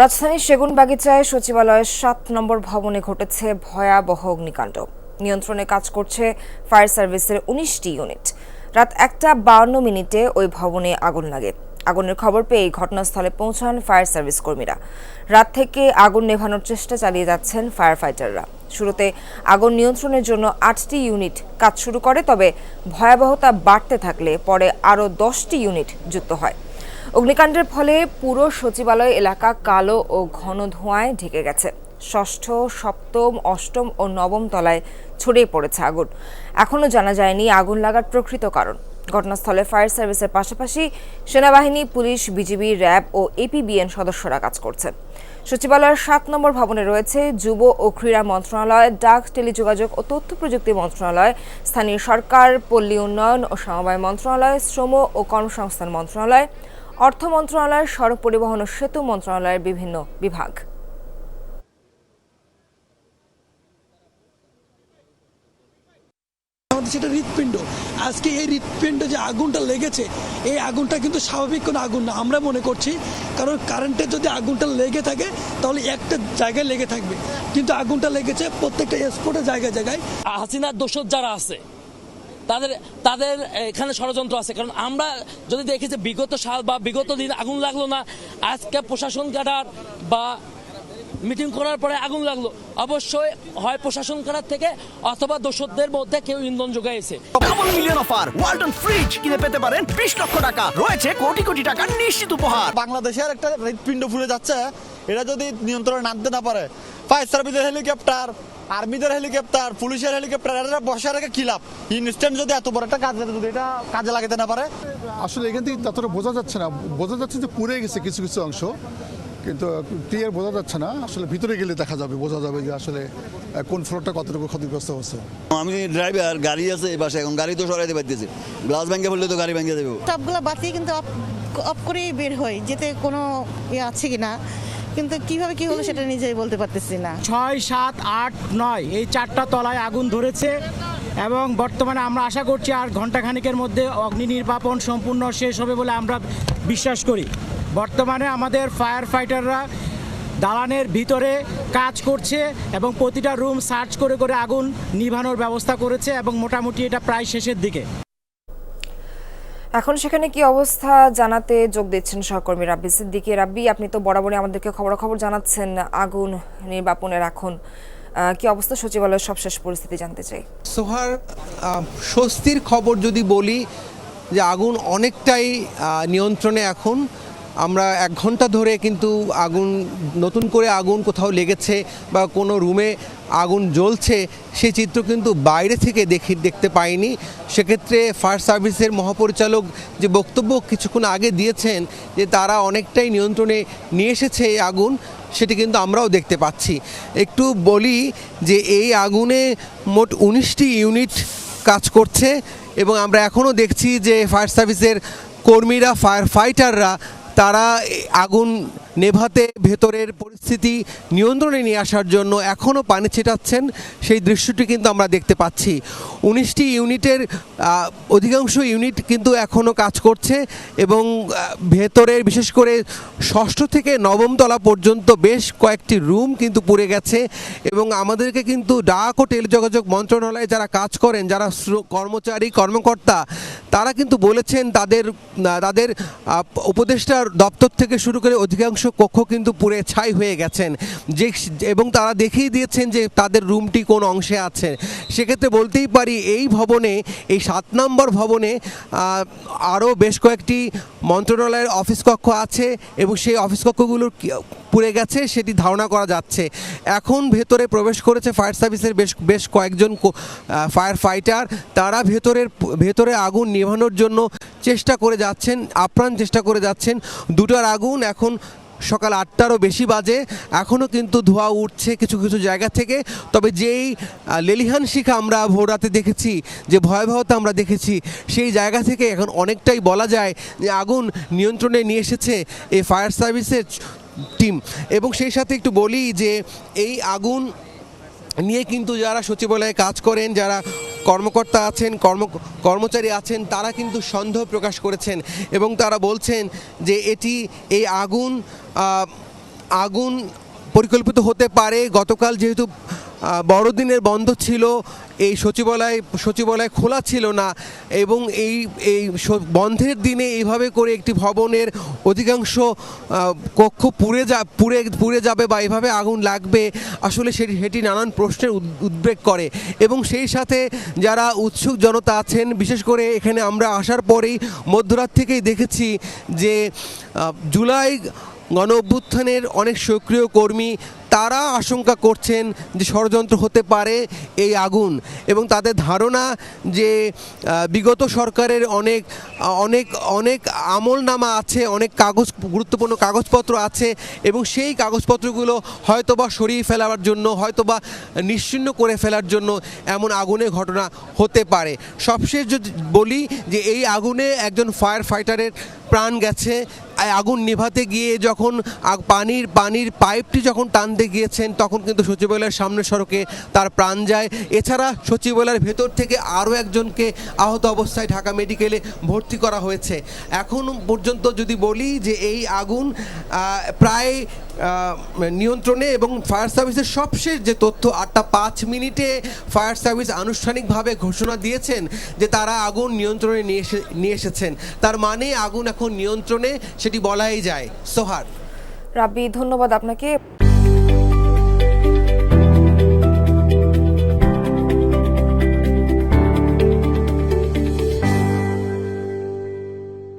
রাজধানীর সেগুনবাগিচায় সচিবালয়ের সাত নম্বর ভবনে ঘটেছে ভয়াবহ অগ্নিকাণ্ড। নিয়ন্ত্রণে কাজ করছে ফায়ার সার্ভিসের উনিশটি ইউনিট। রাত একটা বাউন্ন মিনিটে ওই ভবনে আগুন লাগে। আগুনের খবর পেয়ে ঘটনাস্থলে পৌঁছান ফায়ার সার্ভিস কর্মীরা। রাত থেকে আগুন নেভানোর চেষ্টা চালিয়ে যাচ্ছেন ফায়ার ফাইটাররা শুরুতে আগুন নিয়ন্ত্রণের জন্য আটটি ইউনিট কাজ শুরু করে, তবে ভয়াবহতা বাড়তে থাকলে পরে আরও দশটি ইউনিট যুক্ত হয়। অগ্নিকাণ্ডের ফলে পুরো সচিবালয় এলাকা কালো ও ঘন ধোঁয়ায় ঢেকে গেছে। ষষ্ঠ, সপ্তম, অষ্টম ও নবম তলায় ছড়িয়ে পড়েছে আগুন। এখনও জানা যায়নি আগুন লাগার প্রকৃত কারণ। ঘটনাস্থলে ফায়ার সার্ভিসের পাশাপাশি সেনাবাহিনী, পুলিশ, বিজিবি, র্যাব ও এপিবিএন সদস্যরা কাজ করছে। সচিবালয়ের সাত নম্বর ভবনে রয়েছে যুব ও ক্রীড়া মন্ত্রণালয়, ডাক, টেলিযোগাযোগ ও তথ্য প্রযুক্তি মন্ত্রণালয়, স্থানীয় সরকার, পল্লী উন্নয়ন ও সমবায় মন্ত্রণালয়, শ্রম ও কর্মসংস্থান মন্ত্রণালয় অর্থ মন্ত্রণালয় সড়ক পরিবহন ও সেতু মন্ত্রণালয়ের বিভিন্ন বিভাগ। আমাদের সেটা হৃৎপিণ্ড। আজকে এই হৃৎপিণ্ডে যে আগুনটা লেগেছে এই আগুনটা কিন্তু স্বাভাবিক কোনো আগুন না। আমরা মনে করছি কারণ কারেন্টের যদি আগুনটা লেগে থাকে তাহলে একটা জায়গায় লেগে থাকবে। কিন্তু আগুনটা লেগেছে প্রত্যেকটা স্পটের জায়গায় জায়গায়। হাসিনার দোষর যারা আছে তাদের তাদের এখানে ষড়যন্ত্র আছে। কারণ আমরা যদি দেখি যে বিগত সাল বা বিগত দিন আগুন লাগল না আজকে প্রশাসন কাটার বা মিটিং করার পরে আগুন লাগল অবশ্যই হয় প্রশাসন কাটার থেকে অথবা দোষরদের মধ্যে কেউ ইন্ধন যোগাইছে। Double million offer Walton fridge কিনে পেতে পারেন বিশ লক্ষ টাকা রয়েছে কোটি কোটি টাকার নিশ্চিত উপহার। বাংলাদেশের একটা হৃৎপিণ্ড ফুলে যাচ্ছে এটা যদি নিয়ন্ত্রণে আনতে না পারে। ফায়ার সার্ভিসের হেলিকপ্টার আর্মিদের হেলিকপ্টার পুলিশের হেলিকপ্টার এটা বসে রেখে কি লাভ? ইনস্ট্যান্ট যদি এত বড় একটা কাজে যদি এটা কাজে লাগাতে না পারে? আসলে এখান থেকে ততটা বোঝা যাচ্ছে না। বোঝা যাচ্ছে যে পুড়ে গেছে কিছু কিছু অংশ। কিন্তু ক্লিয়ার বোঝা যাচ্ছে না। আসলে ভিতরে গেলে দেখা যাবে বোঝা যাবে যে আসলে কোন ফ্লোরটা কতটুকু ক্ষতিগ্রস্ত হচ্ছে। আমি ড্রাইভার গাড়ি আছে এই পাশে এখন গাড়ি তো সরাইতে পারতেছি। গ্লাস ভেঙে বললে তো গাড়ি ভেঙে দেবো সবগুলো বাতি কিন্তু অফ অফ করেই বের হয় যেতে কোনো ইয়ে আছে কি না কিন্তু কীভাবে কি হলো সেটা নিজেই বলতে পারতেছি না। ছয়, সাত, আট, নয়, এই চারটা তলায় আগুন ধরেছে এবং বর্তমানে আমরা আশা করছি আর ঘণ্টাখানিকের মধ্যে অগ্নি নির্বাপন সম্পূর্ণ শেষ হবে বলে আমরা বিশ্বাস করি। বর্তমানে আমাদের ফায়ার ফাইটাররা দালানের ভিতরে কাজ করছে এবং প্রতিটা রুম সার্চ করে করে আগুন নিভানোর ব্যবস্থা করেছে এবং মোটামুটি এটা প্রায় শেষের দিকে। এখন সেখানে কি অবস্থা জানাতে যোগ দিচ্ছেন সহকর্মী রাব্বি সিদ্দিকি? রাব্বি, আপনি তো বরাবরই আমাদেরকে খবরাখবর জানাচ্ছেন, আগুন নির্বাপনের এখন কি অবস্থা? সচিবালয়ের সবশেষ পরিস্থিতি জানতে চাই। সোহার স্বস্তির খবর যদি বলি, যে আগুন অনেকটাই নিয়ন্ত্রণে এখন আমরা এক ঘণ্টা ধরে কিন্তু আগুন, নতুন করে আগুন কোথাও লেগেছে বা কোনো রুমে আগুন জ্বলছে সেই চিত্র কিন্তু বাইরে থেকে দেখি, দেখতে পাইনি। সেক্ষেত্রে ফায়ার সার্ভিসের মহাপরিচালক যে বক্তব্য কিছুক্ষণ আগে দিয়েছেন যে তারা অনেকটাই নিয়ন্ত্রণে নিয়ে এসেছে এই আগুন, সেটি কিন্তু আমরাও দেখতে পাচ্ছি। একটু বলি যে এই আগুনে মোট উনিশটি ইউনিট কাজ করছে এবং আমরা এখনও দেখছি যে ফায়ার সার্ভিসের কর্মীরা, ফায়ার ফাইটাররা তারা আগুন নেভাতে ভেতরের পরিস্থিতি নিয়ন্ত্রণে নিয়ে আসার জন্য এখনও পানি ছেটাচ্ছেন, সেই দৃশ্যটি কিন্তু আমরা দেখতে পাচ্ছি। উনিশটি ইউনিটের অধিকাংশ ইউনিট কিন্তু এখনও কাজ করছে এবং ভেতরের বিশেষ করে ষষ্ঠ থেকে নবম তলা পর্যন্ত বেশ কয়েকটি রুম কিন্তু পুড়ে গেছে এবং আমাদেরকে কিন্তু ডাক ও টেলিযোগাযোগ মন্ত্রণালয়ে যারা কাজ করেন, যারা কর্মচারী, কর্মকর্তা, তারা কিন্তু বলেছেন তাদের তাদের উপদেষ্টার দপ্তর থেকে শুরু করে অধিকাংশ কক্ষ কিন্তু পুড়ে ছাই হয়ে গেছেন। যে এবং তারা দেখিয়ে দিয়েছেন যে তাদের রুমটি কোন অংশে আছে। সেক্ষেত্রে বলতেই পারি এই ভবনে, এই সাত নম্বর ভবনে আরও বেশ কয়েকটি মন্ত্রণালয়ের অফিস কক্ষ আছে এবং সেই অফিস কক্ষগুলো পুড়ে গেছে সেটি ধারণা করা যাচ্ছে। এখন ভেতরে প্রবেশ করেছে ফায়ার সার্ভিসের বেশ বেশ কয়েকজন ফায়ার ফাইটার। তারা ভেতরের, ভেতরে আগুন নেভানোর জন্য চেষ্টা করে যাচ্ছেন, আপ্রাণ চেষ্টা করে যাচ্ছেন। দুটার আগুন এখন সকাল আটটারও বেশি বাজে। এখনও কিন্তু ধোঁয়া উঠছে কিছু কিছু জায়গা থেকে। তবে যেই লেলিহান শিখা আমরা ভোরাতে দেখেছি, যে ভয়াবহতা আমরা দেখেছি, সেই জায়গা থেকে এখন অনেকটাই বলা যায় যে আগুন নিয়ন্ত্রণে নিয়ে এসেছে এই ফায়ার সার্ভিসের টিম। এবং সেই সাথে একটু বলি যে, এই আগুন নিয়ে কিন্তু যারা সচিবালয়ে কাজ করেন, যারা কর্মকর্তা আছেন, কর্ম, কর্মচারী আছেন, তারা কিন্তু সন্দেহ প্রকাশ করেছেন এবং তারা বলছেন যে এটি, এই আগুন আগুন পরিকল্পিত হতে পারে। গতকাল যেহেতু বড়দিনের বন্ধ ছিল, এই সচিবালয় সচিবালয় খোলা ছিল না এবং এই এই বন্ধের দিনে এইভাবে করে একটি ভবনের অধিকাংশ কক্ষ পুড়ে যা, পুড়ে পুড়ে যাবে বা এভাবে আগুন লাগবে, আসলে সেটি সেটি নানান প্রশ্নের উদ্বেগ করে এবং সেই সাথে যারা উৎসুক জনতা আছেন, বিশেষ করে এখানে আমরা আসার পরেই মধ্যরাত থেকেই দেখেছি যে জুলাই গণ অভ্যুত্থানের অনেক সক্রিয় কর্মী তারা আশঙ্কা করছেন যে ষড়যন্ত্র হতে পারে এই আগুন। এবং তাদের ধারণা যে বিগত সরকারের অনেক অনেক অনেক আমলনামা আছে, অনেক কাগজ, গুরুত্বপূর্ণ কাগজপত্র আছে এবং সেই কাগজপত্রগুলো হয়তোবা সরিয়ে ফেলার জন্য, হয়তোবা নিশ্চিন্ন করে ফেলার জন্য এমন আগুনের ঘটনা হতে পারে। সবশেষ যদি বলি যে, এই আগুনে একজন ফায়ার ফাইটারের প্রাণ গেছে আগুন নেভাতে গিয়ে যখন পানির পানির পাইপটি যখন টানতে গিয়েছেন, তখন কিন্তু সচিবালয়ের সামনের সড়কে তার প্রাণ যায়। এছাড়া সচিবালয়ের ভেতর থেকে আরও একজনকে আহত অবস্থায় ঢাকা মেডিকেলে ভর্তি করা হয়েছে। এখন পর্যন্ত যদি বলি যে এই আগুন প্রায় নিয়ন্ত্রণে এবং ফায়ার সার্ভিসের সবশেষ যে তথ্য, আটটা পাঁচ মিনিটে ফায়ার সার্ভিস আনুষ্ঠানিকভাবে ঘোষণা দিয়েছেন যে তারা আগুন নিয়ন্ত্রণে নিয়ে এসে, নিয়ে এসেছেন। তার মানে আগুন এখন নিয়ন্ত্রণে সেটি বলাই যায়। সোহার রাব্বি ধন্যবাদ আপনাকে।